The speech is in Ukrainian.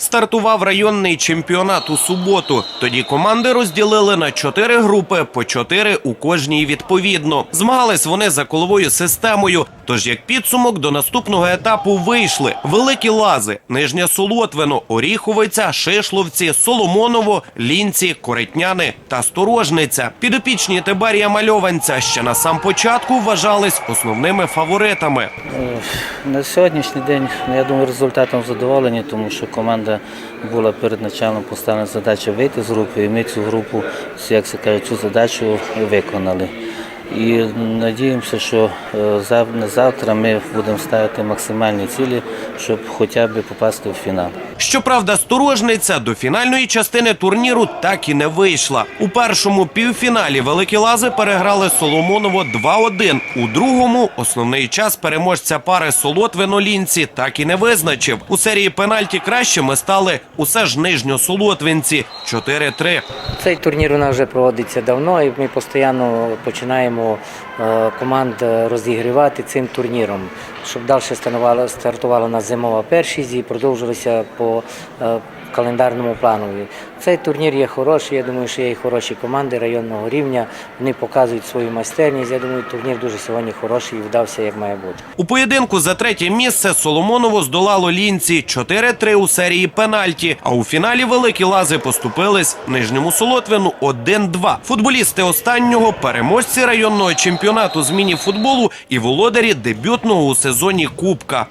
Стартував районний чемпіонат у суботу. Тоді команди розділили на чотири групи, по чотири у кожній відповідно. Змагались вони за коловою системою. Тож як підсумок до наступного етапу вийшли великі лази, Нижня Солотвино, Оріховиця, Шишловці, Соломоново, Лінці, Коритняни та Сторожниця. Підопічні Тибарія Мальованця ще на сам початку вважались основними фаворитами. На сьогоднішній день, ну, я думаю, результатом задоволені, тому що команда була перед началом поставлена задача вийти з групи, і ми цю групу, як це кажуть, цю задачу виконали. І надіємося, що е, на завтра ми будемо ставити максимальні цілі, щоб хоча б попасти в фінал. Щоправда, сторожниця до фінальної частини турніру так і не вийшла. У першому півфіналі великі лази переграли Соломоново 2-1. У другому основний час переможця пари Солотвино-Лінці так і не визначив. У серії пенальті кращими стали усе ж нижньосолотвинці 4-3. Цей турнір у нас вже проводиться давно, і ми постійно починаємо е, команд е, розігрівати цим турніром, щоб далі стартувала у нас зимова першість і продовжилися по е, календарному планові. Цей турнір є хороший. Я думаю, що є і хороші команди районного рівня. Вони показують свою майстерність. Я думаю, турнір дуже сьогодні хороший і вдався як має бути. У поєдинку за третє місце Соломоново здолало лінці 4-3 у серії пенальті. А у фіналі великі лази поступились нижньому Солотвину 1-2. Футболісти останнього переможці районного чемпіонату з міні-футболу і володарі дебютного у сезоні Кубка.